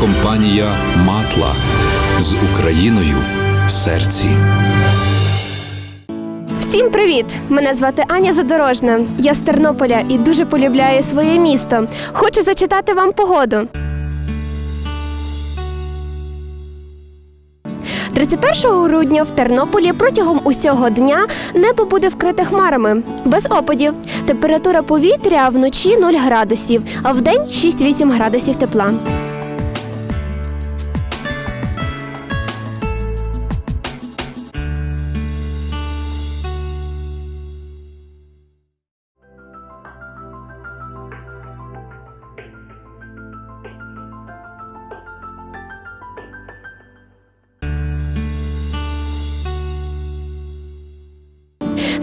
компанія Матла з Україною в серці. Всім привіт! Мене звати Аня Задорожна. Я з Тернополя і дуже полюбляю своє місто. Хочу зачитати вам погоду. 31 грудня в Тернополі протягом усього дня небо буде вкрите хмарами, без опадів. Температура повітря вночі 0 градусів, а вдень 6-8 градусів тепла. –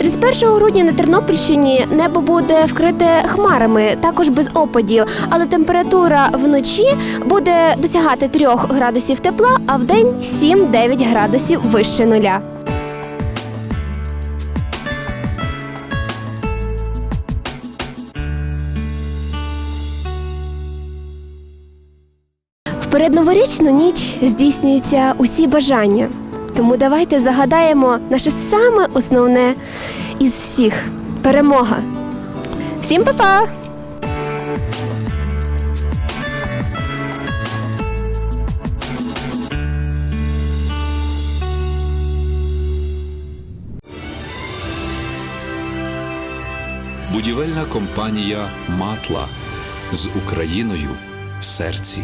31 грудня на Тернопільщині небо буде вкрите хмарами, також без опадів, але температура вночі буде досягати 3 градусів тепла, а вдень 7-9 градусів вище нуля. В передноворічну ніч здійснюються усі бажання. Тому давайте загадаємо наше саме основне із всіх перемога. Всім па-па! Будівельна компанія Матла з Україною в серці.